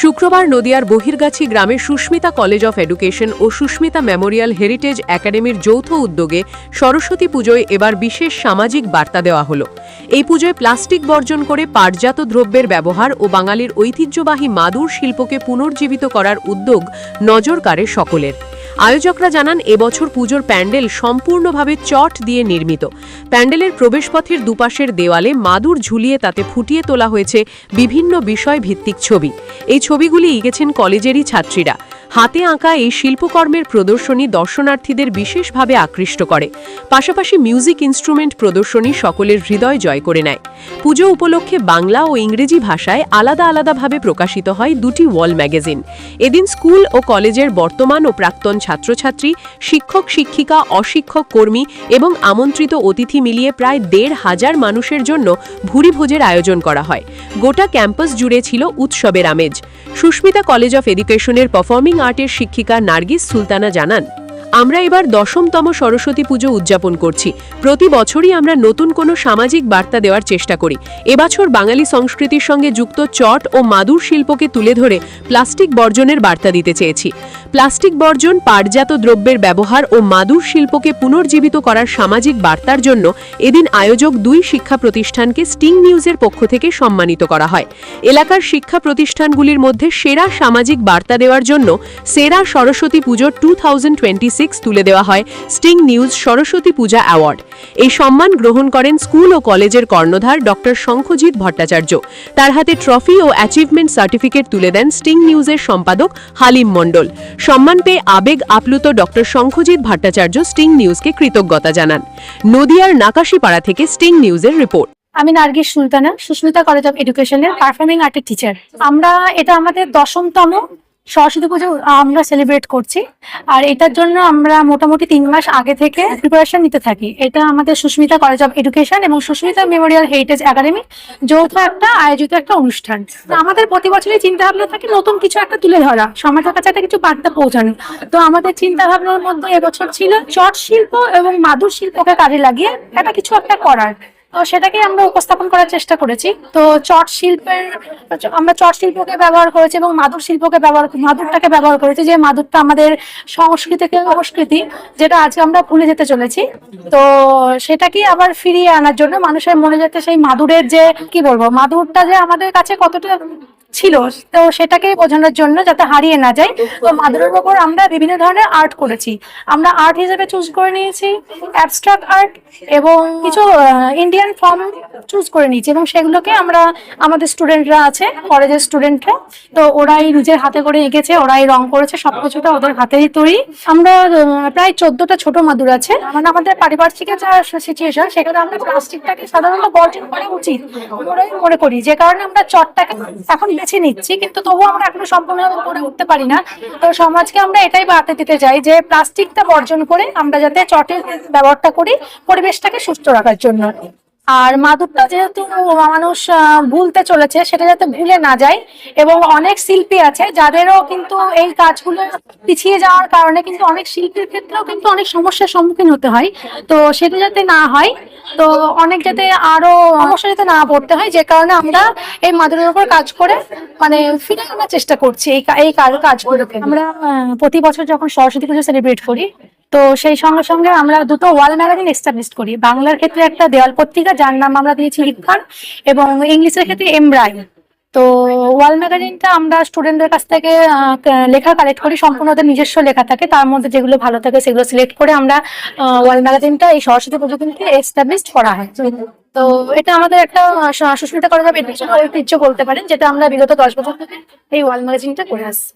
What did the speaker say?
শুক্রবার নদিয়ার বহিরগাছি গ্রামে সুস্মিতা কলেজ অফ এডুকেশন ও সুস্মিতা মেমোরিয়াল হেরিটেজ একাডেমির যৌথ উদ্যোগে সরস্বতী পুজোয় এবার বিশেষ সামাজিক বার্তা দেওয়া হলো। এই পুজোয় প্লাস্টিক বর্জন করে পাটজাত দ্রব্যের ব্যবহার ও বাঙালির ঐতিহ্যবাহী মাদুর শিল্পকে পুনর্জীবিত করার উদ্যোগ নজর কাড়ে সকলের। আয়োজকরা জানান, এবছর পুজোর প্যান্ডেল সম্পূর্ণভাবে চট দিয়ে নির্মিত। প্যান্ডেলের প্রবেশপথের দুপাশের দেওয়ালে মাদুর ঝুলিয়ে তাতে ফুটিয়ে তোলা হয়েছে বিভিন্ন বিষয় ভিত্তিক ছবি। এই ছবিগুলি এঁকেছেন কলেজেরই ছাত্রীরা। হাতে আঁকা এই শিল্পকর্মের প্রদর্শনী দর্শনার্থীদের বিশেষভাবে আকৃষ্ট করে। পাশাপাশি মিউজিক ইনস্ট্রুমেন্ট প্রদর্শনী সকলের হৃদয় জয় করে নেয়। পুজো উপলক্ষে বাংলা ও ইংরেজি ভাষায় আলাদা আলাদাভাবে প্রকাশিত হয় দুটি ওয়াল ম্যাগাজিন। এদিন স্কুল ও কলেজের বর্তমান ও প্রাক্তন ছাত্রছাত্রী, শিক্ষক, শিক্ষিকা, অশিক্ষক, কর্মী এবং আমন্ত্রিত অতিথি মিলিয়ে প্রায় দেড় হাজার মানুষের জন্য ভুরিভোজের আয়োজন করা হয়। গোটা ক্যাম্পাস জুড়ে ছিল উৎসবের আমেজ। সুস্মিতা কলেজ অফ এডুকেশনের পারফর্মিং আর্টের শিক্ষিকা নার্গিস সুলতানা জানান আমরা এবার দশমতম সরস্বতী পুজো উদযাপন করছি। প্রতি বছরই আমরা নতুন কোনো সামাজিক বার্তা দেওয়ার চেষ্টা করি। এবছর বাঙালি সংস্কৃতির সঙ্গে যুক্ত চট ও মাদুর শিল্পকে তুলে ধরে প্লাস্টিক বর্জনের বার্তা দিতে চেয়েছি। প্লাস্টিক বর্জন, পাটজাত দ্রব্যের ব্যবহার ও মাদুর শিল্পকে পুনর্জীবিত করার সামাজিক বার্তার জন্য এদিন আয়োজক দুই শিক্ষা প্রতিষ্ঠানকে স্টিং নিউজের পক্ষ থেকে সম্মানিত করা হয়। এলাকার শিক্ষা প্রতিষ্ঠানগুলির মধ্যে সেরা সামাজিক বার্তা দেওয়ার জন্য সেরা সরস্বতী পুজো টু তুলে দেওয়া হয় sting news Saraswati Puja award এই সম্মান গ্রহণ করেন স্কুল ও কলেজের কর্ণধার ডক্টর শঙ্খজিৎ ভট্টাচার্য। তার হাতে ট্রফি ও অ্যাচিভমেন্ট সার্টিফিকেট তুলে দেন স্টিং নিউজের সম্পাদক হালিম মণ্ডল। সম্মান পেয়ে আবেগ আপ্লুত ডক্টর শঙ্খজিৎ ভট্টাচার্য স্টিং নিউজকে কৃতজ্ঞতা জানান। নদিয়ার নাকাশিপাড়া থেকে স্টিং নিউজের রিপোর্ট আমি নার্গিস সুলতানা, সুস্মিতা কলেজ অফ এডুকেশনের পারফর্মিং আর্টের টিচার আমরা, এটা আমাদের দশমতম সরস্বতী পুজো আমরা সেলিব্রেট করছি। আর এটার জন্য আমরা মোটামুটি তিন মাস আগে থেকে প্রিপারেশন নিতে থাকি। এটা আমাদের সুস্মিতা কলেজ অফ এডুকেশন এবং সুস্মিতা মেমোরিয়াল হেরিটেজ একাডেমি যৌথ একটা আয়োজিত একটা অনুষ্ঠান। আমাদের প্রতি বছরই চিন্তা ভাবনা থাকে নতুন কিছু একটা তুলে ধরা। সমাজের কাছে একটা কিছু বার্তা পৌঁছানো। তো আমাদের চিন্তা ভাবনার মধ্যে এবছর ছিল চট শিল্প এবং মাদুর শিল্পকে কাজে লাগিয়ে একটা কিছু একটা করার। তো সেটাকে আমরা উপস্থাপন করার চেষ্টা করেছি। তো চট শিল্পের, আমরা চট শিল্পকে ব্যবহার করেছি এবং মাদুর শিল্পকে ব্যবহার, মাদুরটাকে ব্যবহার করেছি যে মাদুরটা আমাদের সংস্কৃতিকে সংস্কৃতি, যেটা আজকে আমরা ভুলে যেতে চলেছি। তো সেটাকে আবার ফিরিয়ে আনার জন্য মানুষের মনে যাতে সেই মাদুরের যে, কি বলব, মাদুরটা যে আমাদের কাছে কতটা ছিল তো সেটাকে বোঝানোর জন্য যাতে হারিয়ে না যায় তো মাদুরের উপর আমরা বিভিন্ন ধরনের আর্ট করেছি। আমরা আর্ট হিসেবে চুজ করে নিয়েছি অ্যাবস্ট্রাক্ট আর্ট এবং কিছু ইন্ডিয়ান ফর্ম চুজ করে নিয়েছি এবং সেগুলোকে আমরা আমাদের স্টুডেন্টরা আছে কলেজের স্টুডেন্টরা তো ওরাই নিজের হাতে করে এঁকেছে ওরাই রং করেছে সব কিছুটা ওদের হাতেই তৈরি। আমরা প্রায় চোদ্দটা ছোট মাদুর আছে। মানে আমাদের পারিপার্শ্বিক যা সিচুয়েশন সেখানে আমরা প্লাস্টিকটাকে সাধারণত বর্জন করা উচিত। মনে করি যে কারণে আমরা চটটাকে এখন বেছে নিচ্ছি, কিন্তু তবুও আমরা এখনও সম্পূর্ণভাবে করে উঠতে পারি না। তো সমাজকে আমরা এটাই বার্তা দিতে চাই যে প্লাস্টিকটা বর্জন করে আমরা যাতে চটের ব্যবহারটা করি, পরিবেশটাকে সুস্থ রাখার জন্য। আর মাদুরটা যেহেতু মানুষ ভুলতে চলেছে, সেটা যাতে ভুলে না যায়, এবং অনেক শিল্পী আছে যাদেরও কিন্তু এই কাজগুলো পিছিয়ে যাওয়ার কারণে কিন্তু অনেক শিল্পীর ক্ষেত্রেও কিন্তু অনেক সমস্যার সম্মুখীন হতে হয়। তো সেটা যাতে না হয়, তো অনেক যাতে আরও সমস্যা যাতে না পড়তে হয়, যে কারণে আমরা এই মাদুরের উপর কাজ করে মানে ফিরে আনার চেষ্টা করছি এই এই কাজ কাজগুলোকে। আমরা প্রতি বছর যখন সরস্বতী পুজো সেলিব্রেট করি তো সেই সঙ্গে সঙ্গে আমরা দুটো ওয়াল ম্যাগাজিন এস্টাবলিশ করি। বাংলার ক্ষেত্রে একটা দেওয়াল পত্রিকা, যার নাম আমরা দিয়েছি ইরফান এবং ইংলিশের ক্ষেত্রে এমব্রাই তো ওয়াল ম্যাগাজিনটা আমরা স্টুডেন্টদের কাছ থেকে লেখা কালেক্ট করি, সম্পূর্ণ নিজস্ব লেখা থাকে। তার মধ্যে যেগুলো ভালো থাকে সেগুলো সিলেক্ট করে আমরা ওয়াল ম্যাগাজিনটা এই সরস্বতী পুজো কিন্তু এস্টাবলিশ করা হয়। তো এটা আমাদের একটা সুস্মিতা এডুকেশন ঐতিহ্য বলতে পারেন, যেটা আমরা বিগত দশ বছর থেকে এই ওয়াল ম্যাগাজিনটা করে আসছি।